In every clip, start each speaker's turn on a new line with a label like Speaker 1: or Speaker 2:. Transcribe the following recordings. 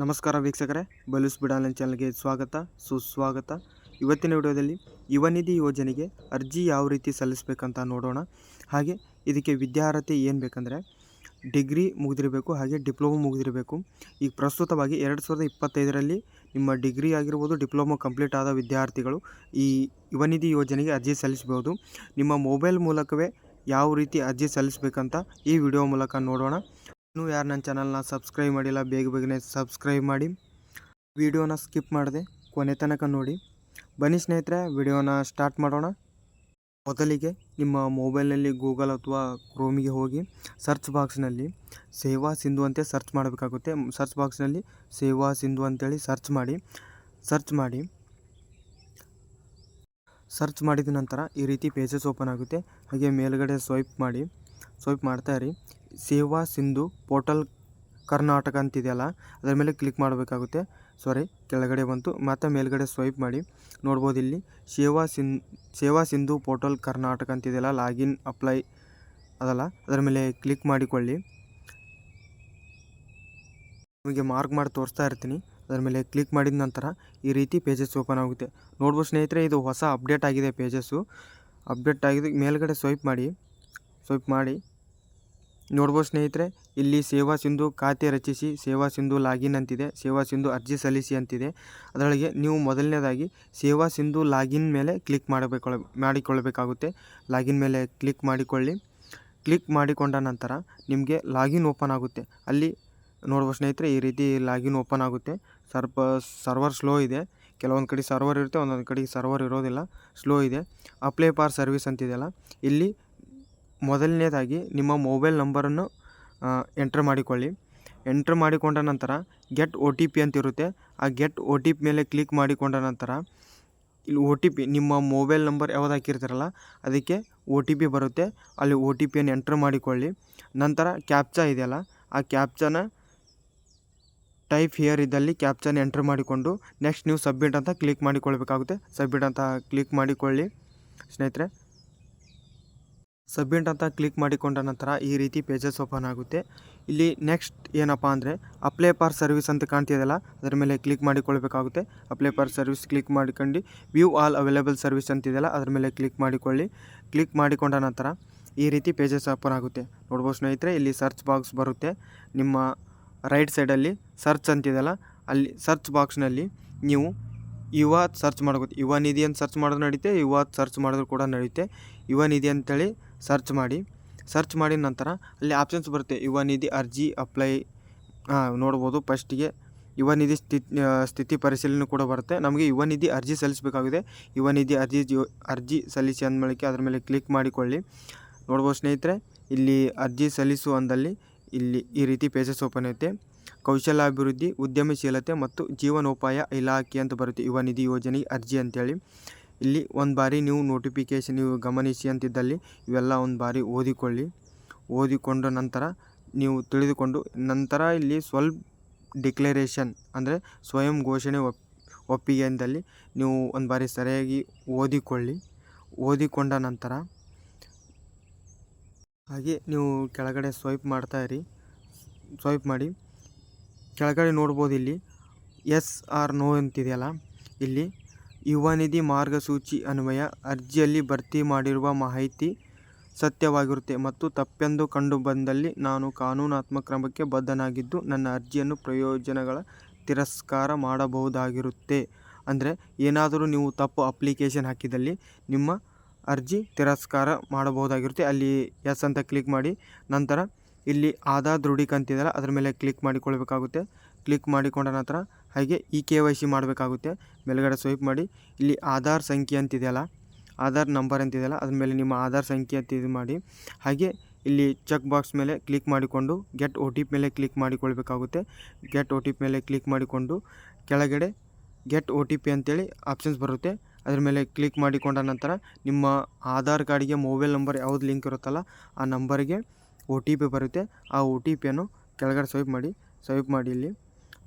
Speaker 1: ನಮಸ್ಕಾರ ವೀಕ್ಷಕರೇ, ಬಲೂಸ್ ಬಿಡಾಲನ್ ಚಾನಲ್ಗೆ ಸ್ವಾಗತ, ಸುಸ್ವಾಗತ. ಇವತ್ತಿನ ವಿಡಿಯೋದಲ್ಲಿ ಯುವನಿಧಿ ಯೋಜನೆಗೆ ಅರ್ಜಿ ಯಾವ ರೀತಿ ಸಲ್ಲಿಸಬೇಕಂತ ನೋಡೋಣ. ಹಾಗೆ ಇದಕ್ಕೆ ವಿದ್ಯಾರ್ಹತೆ ಏನು ಬೇಕಂದರೆ, ಡಿಗ್ರಿ ಮುಗಿದಿರಬೇಕು, ಹಾಗೆ ಡಿಪ್ಲೊಮೊ ಮುಗಿದಿರಬೇಕು. ಈಗ ಪ್ರಸ್ತುತವಾಗಿ ಎರಡು ಸಾವಿರದ ಇಪ್ಪತ್ತೈದರಲ್ಲಿ ನಿಮ್ಮ ಡಿಗ್ರಿ ಆಗಿರ್ಬೋದು, ಡಿಪ್ಲೊಮೊ ಕಂಪ್ಲೀಟ್ ಆದ ವಿದ್ಯಾರ್ಥಿಗಳು ಈ ಯುವನಿಧಿ ಯೋಜನೆಗೆ ಅರ್ಜಿ ಸಲ್ಲಿಸಬಹುದು. ನಿಮ್ಮ ಮೊಬೈಲ್ ಮೂಲಕವೇ ಯಾವ ರೀತಿ ಅರ್ಜಿ ಸಲ್ಲಿಸಬೇಕಂತ ಈ ವಿಡಿಯೋ ಮೂಲಕ ನೋಡೋಣ. ಇನ್ನೂ ಯಾರು ನನ್ನ ಚಾನಲ್ನ ಸಬ್ಸ್ಕ್ರೈಬ್ ಮಾಡಿಲ್ಲ, ಬೇಗ ಬೇಗನೆ ಸಬ್ಸ್ಕ್ರೈಬ್ ಮಾಡಿ. ವಿಡಿಯೋನ ಸ್ಕಿಪ್ ಮಾಡಿದೆ ಕೊನೆ ತನಕ ನೋಡಿ. ಬನ್ನಿ ಸ್ನೇಹಿತರೆ, ವಿಡಿಯೋನ ಸ್ಟಾರ್ಟ್ ಮಾಡೋಣ. ಮೊದಲಿಗೆ ನಿಮ್ಮ ಮೊಬೈಲ್ನಲ್ಲಿ ಗೂಗಲ್ ಅಥವಾ ಕ್ರೋಮಿಗೆ ಹೋಗಿ ಸರ್ಚ್ ಬಾಕ್ಸ್ನಲ್ಲಿ ಸೇವಾ ಸಿಂಧು ಅಂತ ಸರ್ಚ್ ಮಾಡಬೇಕಾಗುತ್ತೆ. ಸರ್ಚ್ ಬಾಕ್ಸ್ನಲ್ಲಿ ಸೇವಾ ಸಿಂಧು ಅಂತೇಳಿ ಸರ್ಚ್ ಮಾಡಿ. ಸರ್ಚ್ ಮಾಡಿ. ಸರ್ಚ್ ಮಾಡಿದ ನಂತರ ಈ ರೀತಿ ಪೇಜಸ್ ಓಪನ್ ಆಗುತ್ತೆ. ಹಾಗೆ ಮೇಲುಗಡೆ ಸ್ವೈಪ್ ಮಾಡಿ. ಸ್ವೈಪ್ ಮಾಡ್ತಾ ಇರಿ. ಸೇವಾ ಸಿಂಧು ಪೋರ್ಟಲ್ ಕರ್ನಾಟಕ ಅಂತಿದೆಯಲ್ಲ, ಅದರ ಮೇಲೆ ಕ್ಲಿಕ್ ಮಾಡಬೇಕಾಗುತ್ತೆ. ಸಾರಿ ಕೆಳಗಡೆ ಬಂತು. ಮತ್ತು ಮೇಲ್ಗಡೆ ಸ್ವೈಪ್ ಮಾಡಿ. ನೋಡ್ಬೋದು ಇಲ್ಲಿ. ಸೇವಾ ಸಿನ್ ಸೇವಾ ಸಿಂಧು ಪೋರ್ಟಲ್ ಕರ್ನಾಟಕ ಅಂತಿದೆಯಲ್ಲ, ಲಾಗಿನ್ ಅಪ್ಲೈ ಅದಲ್ಲ, ಅದರ ಮೇಲೆ ಕ್ಲಿಕ್ ಮಾಡಿಕೊಳ್ಳಿ. ನಿಮಗೆ ಮಾರ್ಕ್ ಮಾಡಿ ತೋರಿಸ್ತಾ ಇರ್ತೀನಿ. ಅದರ ಮೇಲೆ ಕ್ಲಿಕ್ ಮಾಡಿದ ನಂತರ ಈ ರೀತಿ ಪೇಜಸ್ ಓಪನ್ ಆಗುತ್ತೆ. ನೋಡ್ಬೋದು ಸ್ನೇಹಿತರೆ, ಇದು ಹೊಸ ಅಪ್ಡೇಟ್ ಆಗಿದೆ ಪೇಜಸ್ಸು. ಅಪ್ಡೇಟ್ ಆಗಿದೆ. ಮೇಲ್ಗಡೆ ಸ್ವೈಪ್ ಮಾಡಿ. ಸ್ವೈಪ್ ಮಾಡಿ. ನೋಡ್ಬೋದು ಸ್ನೇಹಿತರೆ, ಇಲ್ಲಿ ಸೇವಾ ಸಿಂಧು ಖಾತೆ ರಚಿಸಿ, ಸೇವಾ ಸಿಂಧು ಲಾಗಿನ್ ಅಂತಿದೆ, ಸೇವಾ ಸಿಂಧು ಅರ್ಜಿ ಸಲ್ಲಿಸಿ ಅಂತಿದೆ. ಅದರೊಳಗೆ ನೀವು ಮೊದಲನೇದಾಗಿ ಸೇವಾ ಸಿಂಧು ಲಾಗಿನ್ ಮೇಲೆ ಕ್ಲಿಕ್ ಮಾಡಬೇಕು ಮಾಡಿಕೊಳ್ಳಬೇಕಾಗುತ್ತೆ. ಲಾಗಿನ್ ಮೇಲೆ ಕ್ಲಿಕ್ ಮಾಡಿಕೊಳ್ಳಿ. ಕ್ಲಿಕ್ ಮಾಡಿಕೊಂಡ ನಂತರ ನಿಮಗೆ ಲಾಗಿನ್ ಓಪನ್ ಆಗುತ್ತೆ. ಅಲ್ಲಿ ನೋಡ್ಬೋದು ಸ್ನೇಹಿತರೆ, ಈ ರೀತಿ ಲಾಗಿನ್ ಓಪನ್ ಆಗುತ್ತೆ. ಸರ್ಪ, ಸರ್ವರ್ ಸ್ಲೋ ಇದೆ. ಕೆಲವೊಂದು ಕಡೆ ಸರ್ವರ್ ಇರುತ್ತೆ, ಒಂದೊಂದು ಕಡೆ ಸರ್ವರ್ ಇರೋದಿಲ್ಲ. ಸ್ಲೋ ಇದೆ. ಅಪ್ಲೈ ಫಾರ್ ಸರ್ವಿಸ್ ಅಂತಿದೆಯಲ್ಲ, ಇಲ್ಲಿ ಮೊದಲನೇದಾಗಿ ನಿಮ್ಮ ಮೊಬೈಲ್ ನಂಬರನ್ನು ಎಂಟ್ರ್ ಮಾಡಿಕೊಳ್ಳಿ. ಎಂಟ್ರ್ ಮಾಡಿಕೊಂಡ ನಂತರ ಗೆಟ್ ಒ ಟಿ ಪಿ ಅಂತಿರುತ್ತೆ ಆ ಗೆಟ್ ಒ ಟಿ ಪಿ ಮೇಲೆ ಕ್ಲಿಕ್ ಮಾಡಿಕೊಂಡ ನಂತರ ಇಲ್ಲಿ ಒ ಟಿ ಪಿ ನಿಮ್ಮ ಮೊಬೈಲ್ ನಂಬರ್ ಯಾವ್ದು ಹಾಕಿರ್ತೀರಲ್ಲ, ಅದಕ್ಕೆ ಒ ಟಿ ಪಿ ಬರುತ್ತೆ. ಅಲ್ಲಿ ಒ ಟಿ ಪಿಯನ್ನು ಎಂಟ್ರ್ ಮಾಡಿಕೊಳ್ಳಿ. ನಂತರ ಕ್ಯಾಪ್ಚಾ ಇದೆಯಲ್ಲ, ಆ ಕ್ಯಾಪ್ಚಾನ ಟೈಪ್ ಹಿಯರ್ ಇದ್ದಲ್ಲಿ ಕ್ಯಾಪ್ಚಾನ ಎಂಟ್ರ್ ಮಾಡಿಕೊಂಡು ನೆಕ್ಸ್ಟ್ ನೀವು ಸಬ್ಮಿಟ್ ಅಂತ ಕ್ಲಿಕ್ ಮಾಡಿಕೊಳ್ಬೇಕಾಗುತ್ತೆ. ಸಬ್ಮಿಟ್ ಅಂತ ಕ್ಲಿಕ್ ಮಾಡಿಕೊಳ್ಳಿ. ಸ್ನೇಹಿತರೆ ಸಬ್ಮಿಟ್ ಅಂತ ಕ್ಲಿಕ್ ಮಾಡಿಕೊಂಡ ನಂತರ ಈ ರೀತಿ ಪೇಜಸ್ ಓಪನ್ ಆಗುತ್ತೆ. ಇಲ್ಲಿ ನೆಕ್ಸ್ಟ್ ಏನಪ್ಪ ಅಂದರೆ ಅಪ್ಲೈ ಫಾರ್ ಸರ್ವಿಸ್ ಅಂತ ಕಾಣ್ತಿದೆಯಲ್ಲ, ಅದರ ಮೇಲೆ ಕ್ಲಿಕ್ ಮಾಡಿಕೊಳ್ಬೇಕಾಗುತ್ತೆ. ಅಪ್ಲೈ ಫಾರ್ ಸರ್ವಿಸ್ ಕ್ಲಿಕ್ ಮಾಡಿಕೊಂಡು ವ್ಯೂ ಆಲ್ ಅವೈಲೇಬಲ್ ಸರ್ವಿಸ್ ಅಂತಿದೆಯಲ್ಲ, ಅದರ ಮೇಲೆ ಕ್ಲಿಕ್ ಮಾಡಿಕೊಳ್ಳಿ. ಕ್ಲಿಕ್ ಮಾಡಿಕೊಂಡ ನಂತರ ಈ ರೀತಿ ಪೇಜಸ್ ಓಪನ್ ಆಗುತ್ತೆ. ನೋಡ್ಬೋದು ಸ್ನೇಹಿತರೆ, ಇಲ್ಲಿ ಸರ್ಚ್ ಬಾಕ್ಸ್ ಬರುತ್ತೆ. ನಿಮ್ಮ ರೈಟ್ ಸೈಡಲ್ಲಿ ಸರ್ಚ್ ಅಂತಿದೆಯಲ್ಲ, ಅಲ್ಲಿ ಸರ್ಚ್ ಬಾಕ್ಸ್ನಲ್ಲಿ ನೀವು ಯುವ ಸರ್ಚ್ ಮಾಡ್ಬೋದು. ಯುವ ನಿಧಿ ಅಂತ ಸರ್ಚ್ ಮಾಡೋದು ನಡೀತೆ, ಯುವ ಸರ್ಚ್ ಮಾಡಿದ್ರು ಕೂಡ ನಡೆಯುತ್ತೆ ಯುವ ನಿಧಿ ಅಂತೇಳಿ ಸರ್ಚ್ ಮಾಡಿ. ಸರ್ಚ್ ಮಾಡಿದ ನಂತರ ಅಲ್ಲಿ ಆಪ್ಷನ್ಸ್ ಬರುತ್ತೆ. ಯುವ ನಿಧಿ ಅರ್ಜಿ ಅಪ್ಲೈ ನೋಡ್ಬೋದು ಫಸ್ಟಿಗೆ ಯುವ ನಿಧಿ ಸ್ಥಿತಿ ಸ್ಥಿತಿ ಪರಿಶೀಲನೆ ಕೂಡ ಬರುತ್ತೆ. ನಮಗೆ ಯುವ ನಿಧಿ ಅರ್ಜಿ ಸಲ್ಲಿಸಬೇಕಾಗಿದೆ. ಯುವ ನಿಧಿ ಅರ್ಜಿ ಅರ್ಜಿ ಸಲ್ಲಿಸಿ ಅಂದಮೇಲೆ ಅದರ ಮೇಲೆ ಕ್ಲಿಕ್ ಮಾಡಿಕೊಳ್ಳಿ. ನೋಡ್ಬೋದು ಸ್ನೇಹಿತರೆ, ಇಲ್ಲಿ ಅರ್ಜಿ ಸಲ್ಲಿಸು ಅಂದಲ್ಲಿ ಇಲ್ಲಿ ಈ ರೀತಿ ಪೇಜಸ್ ಓಪನ್ ಐತೆ. ಕೌಶಲ್ಯಾಭಿವೃದ್ಧಿ, ಉದ್ಯಮಶೀಲತೆ ಮತ್ತು ಜೀವನೋಪಾಯ ಇಲಾಖೆ ಅಂತ ಬರುತ್ತೆ. ಯುವ ನಿಧಿ ಯೋಜನೆ ಅರ್ಜಿ ಅಂತೇಳಿ. ಇಲ್ಲಿ ಒಂದು ಬಾರಿ ನೀವು ನೋಟಿಫಿಕೇಶನ್ ನೀವು ಗಮನಿಸಿ ಅಂತಿದ್ದಲ್ಲಿ ಇವೆಲ್ಲ ಒಂದು ಬಾರಿ ಓದಿಕೊಳ್ಳಿ. ಓದಿಕೊಂಡ ನಂತರ ನೀವು ತಿಳಿದುಕೊಂಡು ನಂತರ ಇಲ್ಲಿ ಸ್ವಲ್ಪ ಡಿಕ್ಲರೇಷನ್ ಅಂದರೆ ಸ್ವಯಂ ಘೋಷಣೆ ಒಪ್ ಒಪ್ಪಿಗೆ ಅಂದಲ್ಲಿ ನೀವು ಒಂದು ಬಾರಿ ಸರಿಯಾಗಿ ಓದಿಕೊಳ್ಳಿ. ಓದಿಕೊಂಡ ನಂತರ ಹಾಗೆ ನೀವು ಕೆಳಗಡೆ ಸ್ವೈಪ್ ಮಾಡ್ತಾ ಇರಿ. ಸ್ವೈಪ್ ಮಾಡಿ. ಕೆಳಗಡೆ ನೋಡ್ಬೋದು ಇಲ್ಲಿ ಎಸ್ ಆರ್ ನೋ ಅಂತಿದೆಯಲ್ಲ, ಇಲ್ಲಿ ಯುವ ನಿಧಿ ಮಾರ್ಗಸೂಚಿ ಅನ್ವಯ, ಅರ್ಜಿಯಲ್ಲಿ ಭರ್ತಿ ಮಾಡಿರುವ ಮಾಹಿತಿ ಸತ್ಯವಾಗಿರುತ್ತೆ ಮತ್ತು ತಪ್ಪೆಂದು ಕಂಡು ಬಂದಲ್ಲಿ ನಾನು ಕಾನೂನಾತ್ಮಕ ಕ್ರಮಕ್ಕೆ ಬದ್ಧನಾಗಿದ್ದು, ನನ್ನ ಅರ್ಜಿಯನ್ನು ಪ್ರಯೋಜನಗಳ ತಿರಸ್ಕಾರ ಮಾಡಬಹುದಾಗಿರುತ್ತೆ. ಅಂದರೆ, ಏನಾದರೂ ನೀವು ತಪ್ಪು ಅಪ್ಲಿಕೇಶನ್ ಹಾಕಿದಲ್ಲಿ ನಿಮ್ಮ ಅರ್ಜಿ ತಿರಸ್ಕಾರ ಮಾಡಬಹುದಾಗಿರುತ್ತೆ. ಅಲ್ಲಿ ಎಸ್ ಅಂತ ಕ್ಲಿಕ್ ಮಾಡಿ, ನಂತರ ಇಲ್ಲಿ ಆಧಾರ್ ದೃಢೀಕಂತಿದೆಯಲ್ಲ ಅದರ ಮೇಲೆ ಕ್ಲಿಕ್ ಮಾಡಿಕೊಳ್ಬೇಕಾಗುತ್ತೆ ಕ್ಲಿಕ್ ಮಾಡಿಕೊಂಡ ನಂತರ ಹಾಗೆ ಇ ಕೆ ವೈ ಸಿ ಮಾಡಬೇಕಾಗುತ್ತೆ. ಮೇಲ್ಗಡೆ ಸ್ವೈಪ್ ಮಾಡಿ. ಇಲ್ಲಿ ಆಧಾರ್ ಸಂಖ್ಯೆ ಅಂತಿದೆಯಲ್ಲ ಆಧಾರ್ ನಂಬರ್ ಅಂತಿದೆಯಲ್ಲ ಅದ್ರ ಮೇಲೆ ನಿಮ್ಮ ಆಧಾರ್ ಸಂಖ್ಯೆ ಅಂತ ಇದು ಮಾಡಿ. ಹಾಗೆ ಇಲ್ಲಿ ಚೆಕ್ ಬಾಕ್ಸ್ ಮೇಲೆ ಕ್ಲಿಕ್ ಮಾಡಿಕೊಂಡು ಗೆಟ್ ಒ ಟಿ ಪಿ ಮೇಲೆ ಕ್ಲಿಕ್ ಮಾಡಿಕೊಳ್ಬೇಕಾಗುತ್ತೆ. ಗೆಟ್ ಒ ಟಿ ಪಿ ಮೇಲೆ ಕ್ಲಿಕ್ ಮಾಡಿಕೊಂಡು, ಕೆಳಗಡೆ ಗೆಟ್ ಒ ಟಿ ಪಿ ಅಂತೇಳಿ ಆಪ್ಷನ್ಸ್ ಬರುತ್ತೆ. ಅದ್ರ ಮೇಲೆ ಕ್ಲಿಕ್ ಮಾಡಿಕೊಂಡ ನಂತರ ನಿಮ್ಮ ಆಧಾರ್ ಕಾರ್ಡಿಗೆ ಮೊಬೈಲ್ ನಂಬರ್ ಯಾವ್ದು ಲಿಂಕ್ ಇರುತ್ತಲ್ಲ, ಆ ನಂಬರಿಗೆ ಒ ಟಿ ಪಿ ಬರುತ್ತೆ. ಆ ಒ ಟಿ ಪಿಯನ್ನು ಕೆಳಗಡೆ ಸ್ವೈಪ್ ಮಾಡಿ. ಸ್ವೈಪ್ ಮಾಡಿ ಇಲ್ಲಿ.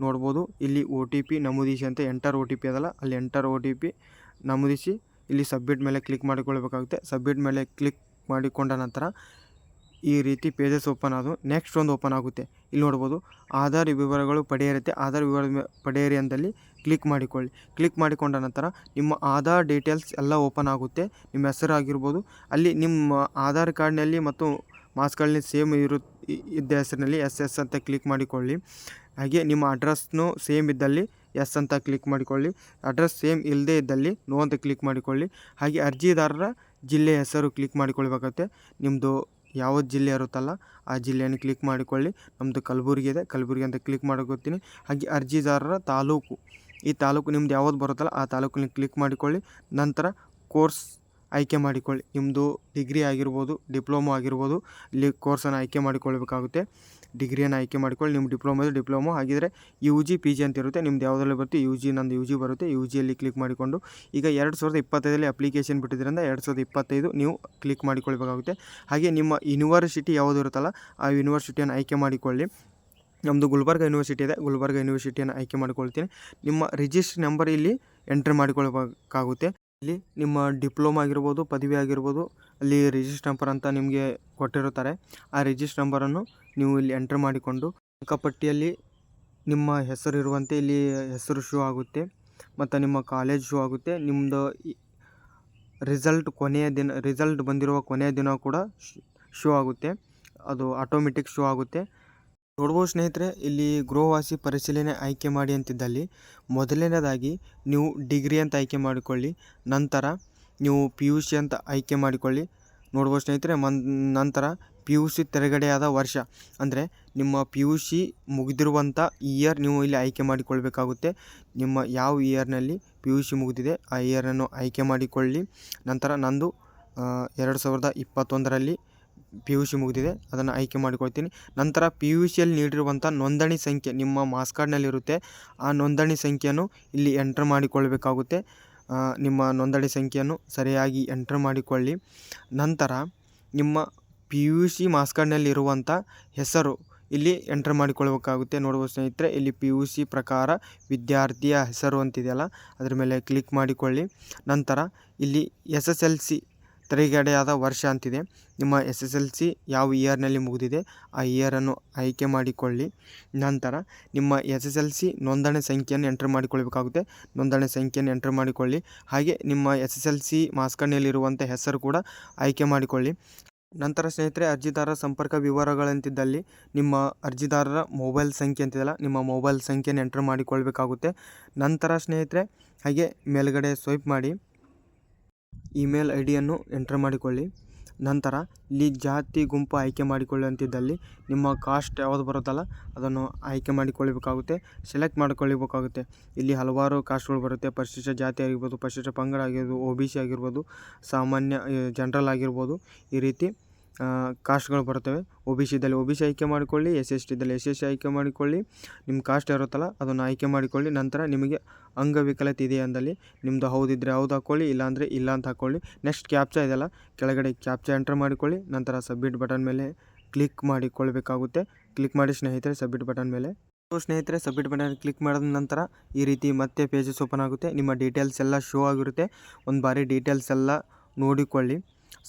Speaker 1: ನೋಡ್ಬೋದು. ಇಲ್ಲಿ ಒ ಟಿ ಪಿ ನಮೂದಿಸಿ ಅಂತ ಎಂಟರ್ ಒ ಟಿ ಪಿ ಅದಲ್ಲ, ಅಲ್ಲಿ ಎಂಟರ್ ಒ ಟಿ ಪಿ ನಮೂದಿಸಿ ಇಲ್ಲಿ ಸಬ್ಮಿಟ್ ಮೇಲೆ ಕ್ಲಿಕ್ ಮಾಡಿಕೊಳ್ಬೇಕಾಗುತ್ತೆ ಸಬ್ಮಿಟ್ ಮೇಲೆ ಕ್ಲಿಕ್ ಮಾಡಿಕೊಂಡ ನಂತರ ಈ ರೀತಿ ಪೇಜಸ್ ಓಪನ್ ಆದವು. ನೆಕ್ಸ್ಟ್ ಒಂದು ಓಪನ್ ಆಗುತ್ತೆ. ಇಲ್ಲಿ ನೋಡ್ಬೋದು, ಆಧಾರ್ ವಿವರಗಳು ಪಡೆಯಿರುತ್ತೆ ಆಧಾರ್ ವಿವರ ಪಡೆಯಿರಿ ಅಂದಲ್ಲಿ ಕ್ಲಿಕ್ ಮಾಡಿಕೊಳ್ಳಿ. ಕ್ಲಿಕ್ ಮಾಡಿಕೊಂಡ ನಂತರ ನಿಮ್ಮ ಆಧಾರ್ ಡೀಟೇಲ್ಸ್ ಎಲ್ಲ ಓಪನ್ ಆಗುತ್ತೆ. ನಿಮ್ಮ ಹೆಸರು ಆಗಿರ್ಬೋದು ಅಲ್ಲಿ ನಿಮ್ಮ ಆಧಾರ್ ಕಾರ್ಡ್ನಲ್ಲಿ ಮತ್ತು ಮಾಸ್ ಸೇಮ್ ಇರು ಇದ್ದ ಹೆಸರಿನಲ್ಲಿ ಎಸ್ ಎಸ್ ಅಂತ ಕ್ಲಿಕ್ ಮಾಡಿಕೊಳ್ಳಿ. ಹಾಗೆ ನಿಮ್ಮ ಅಡ್ರೆಸ್ನು ಸೇಮ್ ಇದ್ದಲ್ಲಿ ಎಸ್ ಅಂತ ಕ್ಲಿಕ್ ಮಾಡಿಕೊಳ್ಳಿ. ಅಡ್ರೆಸ್ ಸೇಮ್ ಇಲ್ಲದೇ ಇದ್ದಲ್ಲಿ ನೋ ಅಂತ ಕ್ಲಿಕ್ ಮಾಡಿಕೊಳ್ಳಿ. ಹಾಗೆ ಅರ್ಜಿದಾರರ ಜಿಲ್ಲೆ ಹೆಸರು ಕ್ಲಿಕ್ ಮಾಡಿಕೊಳ್ಬೇಕಾಗುತ್ತೆ. ನಿಮ್ಮದು ಯಾವ ಜಿಲ್ಲೆ ಇರುತ್ತಲ್ಲ ಆ ಜಿಲ್ಲೆಯನ್ನು ಕ್ಲಿಕ್ ಮಾಡಿಕೊಳ್ಳಿ. ನಮ್ಮದು ಕಲಬುರಗಿ ಇದೆ, ಕಲಬುರಗಿ ಅಂತ ಕ್ಲಿಕ್ ಮಾಡ್ಕೋತೀನಿ. ಹಾಗೆ ಅರ್ಜಿದಾರರ ತಾಲೂಕು, ಈ ತಾಲೂಕು ನಿಮ್ದು ಯಾವ್ದು ಬರುತ್ತಲ್ಲ ಆ ತಾಲೂಕಿನ ಕ್ಲಿಕ್ ಮಾಡಿಕೊಳ್ಳಿ. ನಂತರ ಕೋರ್ಸ್ ಆಯ್ಕೆ ಮಾಡಿಕೊಳ್ಳಿ. ನಿಮ್ಮದು ಡಿಗ್ರಿ ಆಗಿರ್ಬೋದು, ಡಿಪ್ಲೊಮೊ ಆಗಿರ್ಬೋದು, ಇಲ್ಲಿ ಕೋರ್ಸನ್ನು ಆಯ್ಕೆ ಮಾಡಿಕೊಳ್ಬೇಕಾಗುತ್ತೆ ಡಿಗ್ರಿಯನ್ನು ಆಯ್ಕೆ ಮಾಡಿಕೊಳ್ಳಿ. ನಿಮ್ಮ ಡಿಪ್ಲೊಮೊ ಡಿಪ್ಲೊಮೊ. ಹಾಗಿದ್ರೆ ಯು ಜಿ ಪಿ ಜಿ ಅಂತ ಇರುತ್ತೆ. ನಿಮ್ದು ಯಾವುದ್ರಲ್ಲಿ ಬರುತ್ತೆ? ಯು ಜಿ ನಂದು ಯು ಜಿ ಬರುತ್ತೆ. ಯು ಜಿಯಲ್ಲಿ ಕ್ಲಿಕ್ ಮಾಡಿಕೊಂಡು. ಈಗ ಎರಡು ಸಾವಿರದ ಇಪ್ಪತ್ತೈದರಲ್ಲಿ ಅಪ್ಲಿಕೇಶನ್ ಬಿಟ್ಟಿದ್ದರಿಂದ ಎರಡು ಸಾವಿರದ ಇಪ್ಪತ್ತೈದು ನೀವು ಕ್ಲಿಕ್ ಮಾಡಿಕೊಳ್ಬೇಕಾಗುತ್ತೆ ಹಾಗೆ ನಿಮ್ಮ ಯೂನಿವರ್ಸಿಟಿ ಯಾವುದು ಇರುತ್ತಲ್ಲ, ಆ ಯೂನಿವರ್ಸಿಟಿಯನ್ನು ಆಯ್ಕೆ ಮಾಡಿಕೊಳ್ಳಿ. ನಮ್ಮದು ಗುಲ್ಬರ್ಗ ಯೂನಿವರ್ಸಿಟಿ ಇದೆ. ಗುಲ್ಬರ್ಗ ಯೂನಿವರ್ಸಿಟಿಯನ್ನು ಆಯ್ಕೆ ಮಾಡಿಕೊಳ್ತೀನಿ. ನಿಮ್ಮ ರಿಜಿಸ್ಟ್ರ್ ನಂಬರ್ ಇಲ್ಲಿ ಎಂಟ್ರ್ ಮಾಡಿಕೊಳ್ಬೇಕಾಗುತ್ತೆ ಇಲ್ಲಿ ನಿಮ್ಮ ಡಿಪ್ಲೊಮಾ ಆಗಿರ್ಬೋದು, ಪದವಿ ಆಗಿರ್ಬೋದು, ಅಲ್ಲಿ ರಿಜಿಸ್ಟರ್ ನಂಬರ್ ಅಂತ ನಿಮಗೆ ಕೊಟ್ಟಿರುತ್ತಾರೆ. ಆ ರಿಜಿಸ್ಟರ್ ನಂಬರನ್ನು ನೀವು ಇಲ್ಲಿ ಎಂಟ್ರ್ ಮಾಡಿಕೊಂಡು ಅಂಕಪಟ್ಟಿಯಲ್ಲಿ ನಿಮ್ಮ ಹೆಸರು ಇರುವಂತೆ ಇಲ್ಲಿ ಹೆಸರು ಶೋ ಆಗುತ್ತೆ ಮತ್ತು ನಿಮ್ಮ ಕಾಲೇಜ್ ಶೋ ಆಗುತ್ತೆ. ನಿಮ್ಮದು ರಿಸಲ್ಟ್ ಕೊನೆಯ ದಿನ ರಿಸಲ್ಟ್ ಬಂದಿರುವ ಕೊನೆಯ ದಿನ ಕೂಡ ಶೋ ಆಗುತ್ತೆ. ಅದು ಆಟೋಮೆಟಿಕ್ ಶೋ ಆಗುತ್ತೆ. ನೋಡ್ಬೋದು ಸ್ನೇಹಿತರೆ, ಇಲ್ಲಿ ಗೃಹವಾಸಿ ಪರಿಶೀಲನೆ ಆಯ್ಕೆ ಮಾಡಿ ಅಂತಿದ್ದಲ್ಲಿ, ಮೊದಲನೇದಾಗಿ ನೀವು ಡಿಗ್ರಿ ಅಂತ ಆಯ್ಕೆ ಮಾಡಿಕೊಳ್ಳಿ, ನಂತರ ನೀವು ಪಿ ಯು ಸಿ ಅಂತ ಆಯ್ಕೆ ಮಾಡಿಕೊಳ್ಳಿ. ನೋಡ್ಬೋದು ಸ್ನೇಹಿತರೆ, ಮನ್, ನಂತರ ಪಿ ಯು ಸಿ ತೆರೆಗಡೆಯಾದ ವರ್ಷ, ಅಂದರೆ ನಿಮ್ಮ ಪಿ ಯು ಸಿ ಮುಗಿದಿರುವಂಥ ಇಯರ್ ನೀವು ಇಲ್ಲಿ ಆಯ್ಕೆ ಮಾಡಿಕೊಳ್ಬೇಕಾಗುತ್ತೆ. ನಿಮ್ಮ ಯಾವ ಇಯರ್ನಲ್ಲಿ ಪಿ ಯು ಸಿ ಮುಗಿದಿದೆ, ಆ ಇಯರನ್ನು ಆಯ್ಕೆ ಮಾಡಿಕೊಳ್ಳಿ. ನಂತರ ನಂದು ಎರಡು ಸಾವಿರದ ಇಪ್ಪತ್ತೊಂದರಲ್ಲಿ ಪಿ ಯು ಸಿ ಮುಗಿದಿದೆ, ಅದನ್ನು ಆಯ್ಕೆ ಮಾಡಿಕೊಳ್ತೀನಿ. ನಂತರ ಪಿ ಯು ಸಿಯಲ್ಲಿ ನೀಡಿರುವಂಥ ನೋಂದಣಿ ಸಂಖ್ಯೆ ನಿಮ್ಮ ಮಾಸ್ ಕಾರ್ಡ್ನಲ್ಲಿರುತ್ತೆ ಆ ನೋಂದಣಿ ಸಂಖ್ಯೆಯನ್ನು ಇಲ್ಲಿ ಎಂಟ್ರ್ ಮಾಡಿಕೊಳ್ಬೇಕಾಗುತ್ತೆ. ನಿಮ್ಮ ನೋಂದಣಿ ಸಂಖ್ಯೆಯನ್ನು ಸರಿಯಾಗಿ ಎಂಟ್ರ್ ಮಾಡಿಕೊಳ್ಳಿ. ನಂತರ ನಿಮ್ಮ ಪಿ ಯು ಸಿ ಮಾಸ್ ಕಾರ್ಡ್ನಲ್ಲಿರುವಂಥ ಹೆಸರು ಇಲ್ಲಿ ಎಂಟ್ರ್ ಮಾಡಿಕೊಳ್ಬೇಕಾಗುತ್ತೆ. ನೋಡ್ಬೋದು ಸ್ನೇಹಿತರೆ, ಇಲ್ಲಿ ಪಿ ಯು ಸಿ ಪ್ರಕಾರ ವಿದ್ಯಾರ್ಥಿಯ ಹೆಸರು ಅಂತಿದೆಯಲ್ಲ, ಅದರ ಮೇಲೆ ಕ್ಲಿಕ್ ಮಾಡಿಕೊಳ್ಳಿ. ನಂತರ ಇಲ್ಲಿ ಎಸ್ ಎಸ್ ಎಲ್ ಸಿ ತೆರೆಗಡೆಯಾದ ವರ್ಷ ಅಂತಿದೆ. ನಿಮ್ಮ ಎಸ್ ಎಸ್ ಎಲ್ ಸಿ ಯಾವ ಇಯರ್ನಲ್ಲಿ ಮುಗಿದಿದೆ, ಆ ಇಯರನ್ನು ಆಯ್ಕೆ ಮಾಡಿಕೊಳ್ಳಿ. ನಂತರ ನಿಮ್ಮ ಎಸ್ ಎಸ್ ಎಲ್ ಸಿ ನೋಂದಣಿ ಸಂಖ್ಯೆಯನ್ನು ಎಂಟ್ರ್ ಮಾಡಿಕೊಳ್ಬೇಕಾಗುತ್ತೆ ನೋಂದಣಿ ಸಂಖ್ಯೆಯನ್ನು ಎಂಟ್ರ್ ಮಾಡಿಕೊಳ್ಳಿ. ಹಾಗೆ ನಿಮ್ಮ ಎಸ್ ಎಸ್ ಎಲ್ ಸಿ ಮಾಸ್ಕಣ್ಣಲ್ಲಿರುವಂಥ ಹೆಸರು ಕೂಡ ಆಯ್ಕೆ ಮಾಡಿಕೊಳ್ಳಿ. ನಂತರ ಸ್ನೇಹಿತರೆ, ಅರ್ಜಿದಾರರ ಸಂಪರ್ಕ ವಿವರಗಳಂತಿದ್ದಲ್ಲಿ ನಿಮ್ಮ ಅರ್ಜಿದಾರರ ಮೊಬೈಲ್ ಸಂಖ್ಯೆ ಅಂತಿದೆಯಲ್ಲ, ನಿಮ್ಮ ಮೊಬೈಲ್ ಸಂಖ್ಯೆಯನ್ನು ಎಂಟ್ರ್ ಮಾಡಿಕೊಳ್ಬೇಕಾಗುತ್ತೆ ನಂತರ ಸ್ನೇಹಿತರೆ, ಹಾಗೆ ಮೇಲ್ಗಡೆ ಸ್ವೈಪ್ ಮಾಡಿ. ಇಮೇಲ್ ಐ ಡಿಯನ್ನು ಎಂಟ್ರ್ ಮಾಡಿಕೊಳ್ಳಿ. ನಂತರ ಇಲ್ಲಿ ಜಾತಿ ಗುಂಪು ಆಯ್ಕೆ ಮಾಡಿಕೊಳ್ಳಿ ಅಂತಿದ್ದಲ್ಲಿ ನಿಮ್ಮ ಕಾಸ್ಟ್ ಯಾವುದು ಬರುತ್ತಲ್ಲ ಅದನ್ನು ಆಯ್ಕೆ ಮಾಡಿಕೊಳ್ಳಬೇಕಾಗುತ್ತೆ, ಸೆಲೆಕ್ಟ್ ಮಾಡಿಕೊಳ್ಳಬೇಕಾಗುತ್ತೆ. ಇಲ್ಲಿ ಹಲವಾರು ಕಾಸ್ಟ್ಗಳು ಬರುತ್ತೆ. ಪರಿಶಿಷ್ಟ ಜಾತಿ ಆಗಿರ್ಬೋದು, ಪರಿಶಿಷ್ಟ ಪಂಗಡ ಆಗಿರ್ಬೋದು, ಒ ಬಿ ಸಿ ಆಗಿರ್ಬೋದು, ಸಾಮಾನ್ಯ ಜನರಲ್ ಆಗಿರ್ಬೋದು ಈ ರೀತಿ. ಕಾಸ್ಟ್ಗಳು ಬರ್ತವೆ ಒ ಬಿ ಸಿ ಇದ್ದಲ್ಲಿ ಒ ಬಿ ಸಿ ಆಯ್ಕೆ ಮಾಡಿಕೊಳ್ಳಿ S S T S S C ಆಯ್ಕೆ ಮಾಡಿಕೊಳ್ಳಿ. ನಿಮ್ಮ ಕಾಸ್ಟ್ ಇರುತ್ತಲ್ಲ, ಅದನ್ನು ಆಯ್ಕೆ ಮಾಡಿಕೊಳ್ಳಿ. ನಂತರ ನಿಮಗೆ ಅಂಗವಿಕಲತೆ ಇದೆ ಅಂದಲ್ಲಿ ನಿಮ್ಮದು ಹೌದಿದ್ರೆ ಹೌದು ಹಾಕ್ಕೊಳ್ಳಿ ಇಲ್ಲಾಂದರೆ ಇಲ್ಲ ಅಂತ ಹಾಕ್ಕೊಳ್ಳಿ ನೆಕ್ಸ್ಟ್ ಕ್ಯಾಪ್ಚಾ ಇದೆಯಲ್ಲ, ಕೆಳಗಡೆ ಕ್ಯಾಪ್ಚಾ ಎಂಟ್ರ್ ಮಾಡಿಕೊಳ್ಳಿ. ನಂತರ ಸಬ್ಮಿಟ್ ಬಟನ್ ಮೇಲೆ ಕ್ಲಿಕ್ ಮಾಡಿಕೊಳ್ಬೇಕಾಗುತ್ತೆ. ಕ್ಲಿಕ್ ಮಾಡಿ ಸ್ನೇಹಿತರೆ ಸಬ್ಮಿಟ್ ಬಟನ್ ಮೇಲೆ. ಸೊ ಸ್ನೇಹಿತರೆ ಸಬ್ಮಿಟ್ ಬಟನ್ ಕ್ಲಿಕ್ ಮಾಡಿದ ನಂತರ ಈ ರೀತಿ ಮತ್ತೆ ಪೇಜಸ್ ಓಪನ್ ಆಗುತ್ತೆ. ನಿಮ್ಮ ಡೀಟೇಲ್ಸ್ ಎಲ್ಲ ಶೋ ಆಗಿರುತ್ತೆ. ಒಂದು ಬಾರಿ ಡೀಟೇಲ್ಸ್ ಎಲ್ಲ ನೋಡಿಕೊಳ್ಳಿ.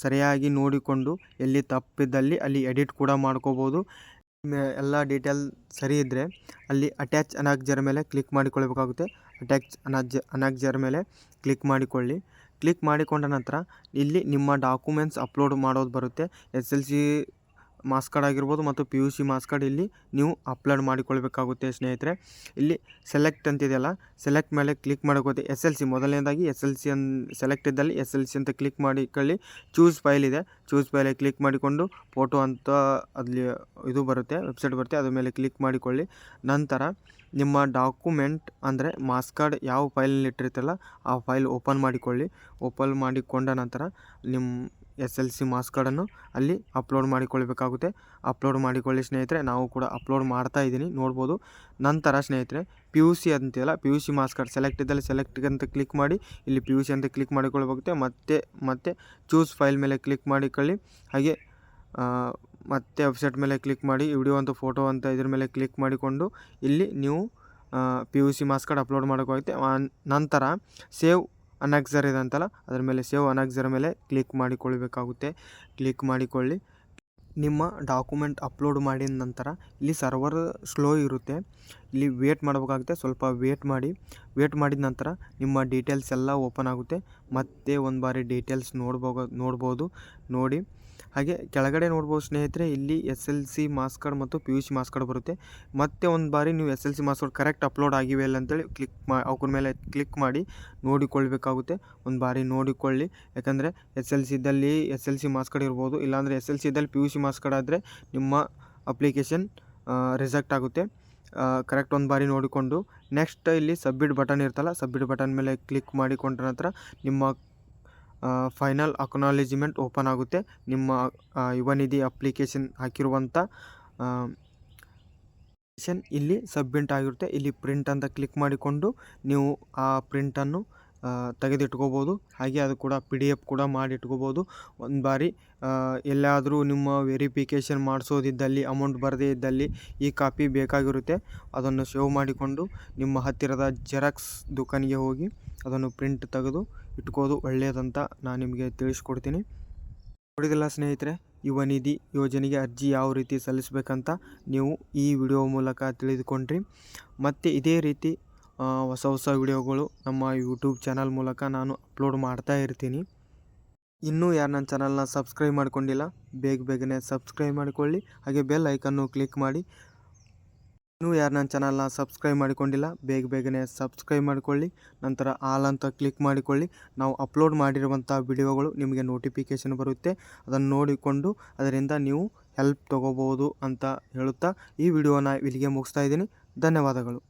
Speaker 1: ಸರಿಯಾಗಿ ನೋಡಿಕೊಂಡು ಎಲ್ಲಿ ತಪ್ಪಿದ್ದಲ್ಲಿ ಅಲ್ಲಿ ಎಡಿಟ್ ಕೂಡ ಮಾಡ್ಕೋಬೋದು. ಎಲ್ಲ ಡೀಟೇಲ್ ಸರಿ ಇದ್ದರೆ ಅಲ್ಲಿ ಅಟ್ಯಾಚ್ ಅನಾಕ್ಜರ್ ಮೇಲೆ ಕ್ಲಿಕ್ ಮಾಡಿಕೊಳ್ಬೇಕಾಗುತ್ತೆ. ಅಟ್ಯಾಚ್ ಅನಾಜ್ ಅನಾಕ್ಜರ್ ಮೇಲೆ ಕ್ಲಿಕ್ ಮಾಡಿಕೊಳ್ಳಿ. ಕ್ಲಿಕ್ ಮಾಡಿಕೊಂಡ ನಂತರ ಇಲ್ಲಿ ನಿಮ್ಮ ಡಾಕ್ಯುಮೆಂಟ್ಸ್ ಅಪ್ಲೋಡ್ ಮಾಡೋದು ಬರುತ್ತೆ. S L C marks card ಆಗಿರ್ಬೋದು ಮತ್ತು P U C marks card ಇಲ್ಲಿ ನೀವು ಅಪ್ಲೋಡ್ ಮಾಡಿಕೊಳ್ಬೇಕಾಗುತ್ತೆ ಸ್ನೇಹಿತರೆ. ಇಲ್ಲಿ ಸೆಲೆಕ್ಟ್ ಅಂತಿದೆಯಲ್ಲ ಸೆಲೆಕ್ಟ್ ಮೇಲೆ ಕ್ಲಿಕ್ ಮಾಡೋಗುತ್ತೆ ಎಸ್ ಎಲ್ ಸಿ, ಮೊದಲನೇದಾಗಿ S L C on select ಇದ್ದಲ್ಲಿ ಎಸ್ ಎಲ್ ಸಿ ಅಂತ ಕ್ಲಿಕ್ ಮಾಡಿಕೊಳ್ಳಿ. ಚೂಸ್ ಫೈಲ್ ಇದೆ. ಚೂಸ್ ಫೈಲ್ ಕ್ಲಿಕ್ ಮಾಡಿಕೊಂಡು ಫೋಟೋ ಅಂತ ಅಲ್ಲಿ ಇದು ಬರುತ್ತೆ, ವೆಬ್ಸೈಟ್ ಬರುತ್ತೆ, ಅದ್ರ ಮೇಲೆ ಕ್ಲಿಕ್ ಮಾಡಿಕೊಳ್ಳಿ. ನಂತರ ನಿಮ್ಮ ಡಾಕ್ಯುಮೆಂಟ್ ಅಂದರೆ ಮಾಸ್ ಕಾರ್ಡ್ ಯಾವ ಫೈಲಲ್ಲಿ ಇಟ್ಟಿರ್ತಲ್ಲ ಆ ಫೈಲ್ ಓಪನ್ ಮಾಡಿಕೊಳ್ಳಿ. ಓಪನ್ ಮಾಡಿಕೊಂಡ ನಂತರ ನಿಮ್ಮ ಎಸ್ ಎಲ್ ಸಿ ಮಾರ್ಕ್ಸ್ ಕಾರ್ಡನ್ನು ಅಲ್ಲಿ ಅಪ್ಲೋಡ್ ಮಾಡಿಕೊಳ್ಬೇಕಾಗುತ್ತೆ ಅಪ್ಲೋಡ್ ಮಾಡಿಕೊಳ್ಳಿ ಸ್ನೇಹಿತರೆ, ನಾವು ಕೂಡ ಅಪ್ಲೋಡ್ ಮಾಡ್ತಾ ಇದ್ದೀನಿ, ನೋಡ್ಬೋದು. ನಂತರ ಸ್ನೇಹಿತರೆ, ಪಿ ಯು ಸಿ ಅಂತಿಲ್ಲ P U C marks card select ಇದ್ದಲ್ಲಿ ಸೆಲೆಕ್ಟ್ ಅಂತ ಕ್ಲಿಕ್ ಮಾಡಿ, ಇಲ್ಲಿ ಪಿ ಯು ಸಿ ಅಂತ ಕ್ಲಿಕ್ ಮಾಡಿಕೊಳ್ಬೇಕಾಗುತ್ತೆ ಮತ್ತೆ ಮತ್ತೆ ಚೂಸ್ ಫೈಲ್ ಮೇಲೆ ಕ್ಲಿಕ್ ಮಾಡಿಕೊಳ್ಳಿ. ಹಾಗೆ ಮತ್ತೆ ವೆಬ್ಸೈಟ್ ಮೇಲೆ ಕ್ಲಿಕ್ ಮಾಡಿ, ವಿಡಿಯೋ ಅಂತ, ಫೋಟೋ ಅಂತ ಇದ್ರ ಮೇಲೆ ಕ್ಲಿಕ್ ಮಾಡಿಕೊಂಡು ಇಲ್ಲಿ ನೀವು P U C marks card upload ಮಾಡೋಕ್ಕಾಗುತ್ತೆ ನಂತರ ಸೇವ್ ಅನಾಕ್ಸರ್ ಇದೆ ಅಂತಲ್ಲ, ಅದರ ಮೇಲೆ ಸೇವ್ ಅನಕ್ಸರ್ ಮೇಲೆ ಕ್ಲಿಕ್ ಮಾಡಿಕೊಳ್ಬೇಕಾಗುತ್ತೆ ಕ್ಲಿಕ್ ಮಾಡಿಕೊಳ್ಳಿ. ನಿಮ್ಮ ಡಾಕ್ಯುಮೆಂಟ್ ಅಪ್ಲೋಡ್ ಮಾಡಿದ ನಂತರ ಇಲ್ಲಿ ಸರ್ವರ್ ಸ್ಲೋ ಇರುತ್ತೆ. ಇಲ್ಲಿ ವೇಟ್ ಮಾಡಬೇಕಾಗುತ್ತೆ. ಸ್ವಲ್ಪ ವೇಟ್ ಮಾಡಿ. ವೇಟ್ ಮಾಡಿದ ನಂತರ ನಿಮ್ಮ ಡೀಟೇಲ್ಸ್ ಎಲ್ಲ ಓಪನ್ ಆಗುತ್ತೆ. ಮತ್ತೆ ಒಂದು ಬಾರಿ ಡೀಟೇಲ್ಸ್ ನೋಡ್ಬೋಗ, ನೋಡ್ಬೋದು. ನೋಡಿ. ಹಾಗೆ ಕೆಳಗಡೆ ನೋಡ್ಬೋದು ಸ್ನೇಹಿತರೆ, ಇಲ್ಲಿ S L C marks card ಮತ್ತು ಪಿ ಯು ಸಿ ಮಾಸ್ಕರ್ಡ್ ಕಾರ್ಡ್ ಬರುತ್ತೆ. ಮತ್ತೆ ಒಂದು ಬಾರಿ ನೀವು ಎಸ್ ಎಲ್ ಸಿ ಮಾಸ್ಕರ್ಡ್ ಕಾರ್ಡ್ ಕರೆಕ್ಟ್ ಅಪ್ಲೋಡ್ ಆಗಿವೆ ಇಲ್ಲ ಅಂತೇಳಿ ಕ್ಲಿಕ್ ಮಾ ಅವ್ರ ಮೇಲೆ ಕ್ಲಿಕ್ ಮಾಡಿ ನೋಡಿಕೊಳ್ಬೇಕಾಗುತ್ತೆ. ಒಂದು ಬಾರಿ ನೋಡಿಕೊಳ್ಳಿ. ಯಾಕಂದರೆ ಎಸ್ ಎಲ್ ಸಿದಲ್ಲಿ ಎಸ್ ಎಲ್ ಸಿ ಮಾಸ್ಕರ್ಡ್ ಕಾರ್ಡ್ ಇರ್ಬೋದು. ಇಲ್ಲಾಂದರೆ S L ಸಿದಲ್ಲಿ P U C marks card ಆದರೆ ನಿಮ್ಮ ಅಪ್ಲಿಕೇಶನ್ ರಿಜೆಕ್ಟ್ ಆಗುತ್ತೆ. ಕರೆಕ್ಟ್ ಒಂದು ಬಾರಿ ನೋಡಿಕೊಂಡು. ನೆಕ್ಸ್ಟ್ ಇಲ್ಲಿ ಸಬ್ಮಿಟ್ ಬಟನ್ ಇರ್ತಲ್ಲ ಸಬ್ಮಿಟ್ ಬಟನ್ ಮೇಲೆ ಕ್ಲಿಕ್ ಮಾಡಿಕೊಂಡ ನಂತರ ನಿಮ್ಮ ಫೈನಲ್ ಅಕ್ನಾಲೇಜ್ಮೆಂಟ್ ಓಪನ್ ಆಗುತ್ತೆ. ನಿಮ್ಮ ಯುವನಿಧಿ ಯುವ ನಿಧಿ ಅಪ್ಲಿಕೇಶನ್ ಹಾಕಿರುವಂಥ ಇಲ್ಲಿ ಸಬ್ಮಿಟ್ ಆಗಿರುತ್ತೆ. ಇಲ್ಲಿ ಪ್ರಿಂಟ್ ಅಂತ ಕ್ಲಿಕ್ ಮಾಡಿಕೊಂಡು ನೀವು ಆ ಪ್ರಿಂಟನ್ನು ತೆಗೆದಿಟ್ಕೋಬೋದು. ಹಾಗೆ ಅದು ಕೂಡ ಪಿ ಡಿ ಎಫ್ ಕೂಡ ಮಾಡಿ ಇಟ್ಕೋಬೋದು ಒಂದು ಬಾರಿ ಎಲ್ಲಾದರೂ ನಿಮ್ಮ ವೆರಿಫಿಕೇಷನ್ ಮಾಡಿಸೋದಿದ್ದಲ್ಲಿ ಅಮೌಂಟ್ ಬರದೇ ಇದ್ದಲ್ಲಿ ಈ ಕಾಪಿ ಬೇಕಾಗಿರುತ್ತೆ. ಅದನ್ನು ಸೇವ್ ಮಾಡಿಕೊಂಡು ನಿಮ್ಮ ಹತ್ತಿರದ ಜೆರಾಕ್ಸ್ ದುಕಾನಿಗೆ ಹೋಗಿ ಅದನ್ನು ಪ್ರಿಂಟ್ ತೆಗೆದು ಇಟ್ಕೋದು ಒಳ್ಳೆಯದಂತ ನಾನು ನಿಮಗೆ ತಿಳಿಸ್ಕೊಡ್ತೀನಿ. ನೋಡಿದಿಲ್ಲ ಸ್ನೇಹಿತರೆ, ಯುವ ನಿಧಿ ಯೋಜನೆಗೆ ಅರ್ಜಿ ಯಾವ ರೀತಿ ಸಲ್ಲಿಸಬೇಕಂತ ನೀವು ಈ ವಿಡಿಯೋ ಮೂಲಕ ತಿಳಿದುಕೊಂಡ್ರಿ. ಮತ್ತು ಇದೇ ರೀತಿ ಹೊಸ ಹೊಸ ವಿಡಿಯೋಗಳು ನಮ್ಮ ಯೂಟ್ಯೂಬ್ ಚಾನಲ್ ಮೂಲಕ ನಾನು ಅಪ್ಲೋಡ್ ಮಾಡ್ತಾ ಇರ್ತೀನಿ. ಇನ್ನೂ ಯಾರು ನನ್ನ ಚಾನಲ್ನ ಸಬ್ಸ್ಕ್ರೈಬ್ ಮಾಡ್ಕೊಂಡಿಲ್ಲ, ಬೇಗ ಬೇಗನೆ ಸಬ್ಸ್ಕ್ರೈಬ್ ಮಾಡಿಕೊಳ್ಳಿ. ಹಾಗೆ ಬೆಲ್ ಐಕನ್ನು ಕ್ಲಿಕ್ ಮಾಡಿ. ಇನ್ನೂ ಯಾರು ನನ್ನ ಚಾನಲ್ನ ಸಬ್ಸ್ಕ್ರೈಬ್ ಮಾಡಿಕೊಂಡಿಲ್ಲ, ಬೇಗ ಬೇಗನೆ ಸಬ್ಸ್ಕ್ರೈಬ್ ಮಾಡಿಕೊಳ್ಳಿ. ನಂತರ ಆಲ್ ಅಂತ ಕ್ಲಿಕ್ ಮಾಡಿಕೊಳ್ಳಿ. ನಾವು ಅಪ್ಲೋಡ್ ಮಾಡಿರುವಂಥ ವಿಡಿಯೋಗಳು ನಿಮಗೆ ನೋಟಿಫಿಕೇಶನ್ ಬರುತ್ತೆ. ಅದನ್ನು ನೋಡಿಕೊಂಡು ಅದರಿಂದ ನೀವು ಹೆಲ್ಪ್ ತೊಗೋಬೋದು ಅಂತ ಹೇಳುತ್ತಾ ಈ ವಿಡಿಯೋನ ಇಲ್ಲಿಗೆ ಮುಗಿಸ್ತಾ ಇದ್ದೀನಿ. ಧನ್ಯವಾದಗಳು.